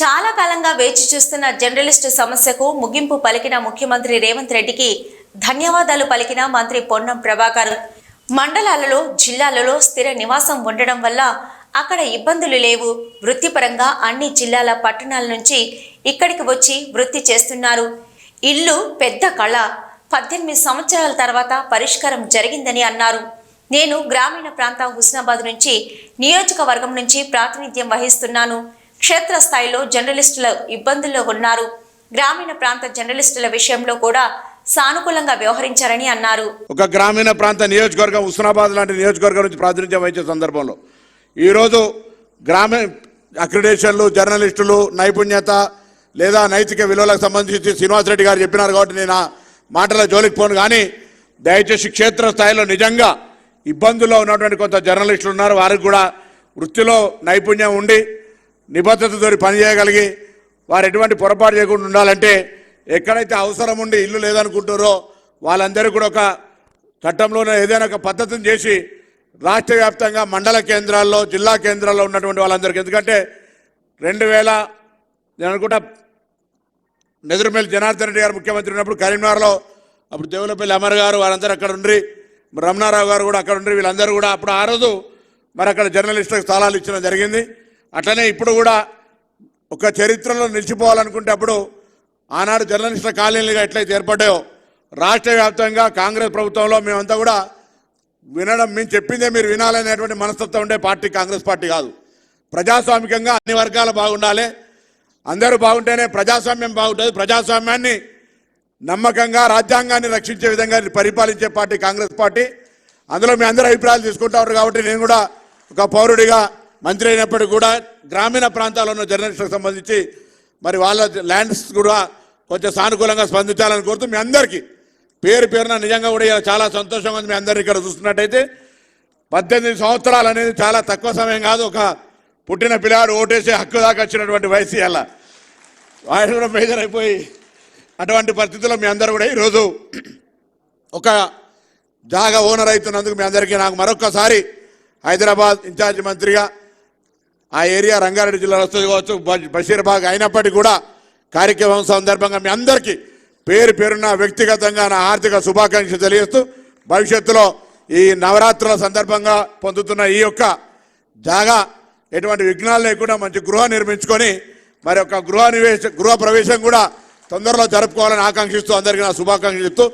చాలా కాలంగా వేచి చూస్తున్న జర్నలిస్టు సమస్యకు ముగింపు పలికిన ముఖ్యమంత్రి రేవంత్ రెడ్డికి ధన్యవాదాలు పలికిన మంత్రి పొన్నం ప్రభాకర్. మండలాలలో జిల్లాలలో స్థిర నివాసం ఉండడం వల్ల అక్కడ ఇబ్బందులు లేవు. వృత్తిపరంగా అన్ని జిల్లాల పట్టణాల నుంచి ఇక్కడికి వచ్చి వృత్తి చేస్తున్నారు. ఇల్లు పెద్ద కళ. పద్దెనిమిది సంవత్సరాల తర్వాత పరిష్కారం జరిగిందని అన్నారు. నేను గ్రామీణ ప్రాంత హుస్నాబాద్ నుంచి నియోజకవర్గం నుంచి ప్రాతినిధ్యం వహిస్తున్నాను. క్షేత్రస్థాయిలో జర్నలిస్టుల ఇబ్బందుల్లో ఉన్నారు. గ్రామీణ ప్రాంత జర్నలిస్టుల విషయంలో కూడా సానుకూలంగా వ్యవహరించారని అన్నారు. ఒక గ్రామీణ ప్రాంత నియోజకవర్గం హుస్నాబాద్ లాంటి నియోజకవర్గం నుంచి ప్రాతినిధ్యం వహించే సందర్భంలో ఈరోజు గ్రామీణ అక్రిడేషన్లు జర్నలిస్టులు నైపుణ్యత లేదా నైతిక విలువలకు సంబంధించి శ్రీనివాసరెడ్డి గారు చెప్పినారు కాబట్టి నేను ఆ మాటల జోలికి పోను. కానీ దయచేసి క్షేత్ర స్థాయిలో నిజంగా ఇబ్బందుల్లో ఉన్నటువంటి కొంత జర్నలిస్టులు ఉన్నారు. వారికి కూడా వృత్తిలో నైపుణ్యం ఉండి నిబద్ధతతో పనిచేయగలిగి వారు ఎటువంటి పొరపాటు చేయకుండా ఉండాలంటే ఎక్కడైతే అవసరం ఉండి ఇల్లు లేదనుకుంటారో వాళ్ళందరూ కూడా ఒక చట్టంలోనే ఏదైనా ఒక పద్ధతిని చేసి రాష్ట్ర వ్యాప్తంగా మండల కేంద్రాల్లో జిల్లా కేంద్రాల్లో ఉన్నటువంటి వాళ్ళందరికీ. ఎందుకంటే రెండు వేల నేను అనుకుంటా నెదురుమల్లి జనార్దన్ రెడ్డి గారు ముఖ్యమంత్రి ఉన్నప్పుడు కరీంనగర్లో అప్పుడు దేవులపల్లి అమర్ గారు వారందరూ అక్కడ ఉండి రమణారావు గారు కూడా అక్కడ ఉండి వీళ్ళందరూ కూడా అప్పుడు ఆ రోజు మరి అక్కడ జర్నలిస్టులకు స్థలాలు ఇచ్చడం జరిగింది. అట్లనే ఇప్పుడు కూడా ఒక చరిత్రలో నిలిచిపోవాలనుకుంటే అప్పుడు ఆనాడు జర్నలిస్టుల కాలనీలుగా ఎట్లయితే ఏర్పడ్డాయో రాష్ట్ర వ్యాప్తంగా కాంగ్రెస్ ప్రభుత్వంలో మేమంతా కూడా వినడం మేము చెప్పిందే మీరు వినాలనేటువంటి మనస్తత్వం ఉండే పార్టీ కాంగ్రెస్ పార్టీ కాదు. ప్రజాస్వామికంగా అన్ని వర్గాలు బాగుండాలి. అందరూ బాగుంటేనే ప్రజాస్వామ్యం బాగుంటుంది. ప్రజాస్వామ్యాన్ని నమ్మకంగా రాజ్యాంగాన్ని రక్షించే విధంగా పరిపాలించే పార్టీ కాంగ్రెస్ పార్టీ. అందులో మీ అందరూ అభిప్రాయాలు తీసుకుంటారు కాబట్టి నేను కూడా ఒక పౌరుడిగా మంత్రి అయినప్పటికీ కూడా గ్రామీణ ప్రాంతాల్లో ఉన్న జర్నలిస్టులకు సంబంధించి మరి వాళ్ళ ల్యాండ్స్ కూడా కొంచెం సానుకూలంగా స్పందించాలని కోరుతూ మీ అందరికీ పేరు పేరున నిజంగా కూడా ఇలా చాలా సంతోషంగా ఉంది మీ అందరిని ఇక్కడ చూస్తున్నట్టయితే. పద్దెనిమిది సంవత్సరాలు అనేది చాలా తక్కువ సమయం కాదు. ఒక పుట్టిన పిల్లాడు ఓటేసే హక్కు దాకా వచ్చినటువంటి వయసు అలా. ఆయన కూడా మేజర్ అయిపోయి అటువంటి పరిస్థితుల్లో మీ అందరూ కూడా ఈరోజు ఒక జాగా ఓనర్ అవుతున్నందుకు మీ అందరికీ నాకు మరొకసారి హైదరాబాద్ ఇన్ఛార్జ్ మంత్రిగా ఆ ఏరియా రంగారెడ్డి జిల్లాలో వస్తుంది కావచ్చు బ- బషీర్బాగ్ అయినప్పటికీ కూడా కార్యక్రమం సందర్భంగా మీ అందరికీ పేరు పేరున్న వ్యక్తిగతంగా నా ఆర్థిక శుభాకాంక్షలు తెలియజేస్తూ భవిష్యత్తులో ఈ నవరాత్రుల సందర్భంగా పొందుతున్న ఈ యొక్క జాగా ఎటువంటి విఘ్నాలు లేకుండా మంచి గృహ నిర్మించుకొని మరి ఒక గృహ నివేశ గృహ ప్రవేశం కూడా తొందరలో జరుపుకోవాలని ఆకాంక్షిస్తూ అందరికీ నా శుభాకాంక్షలు చెప్తూ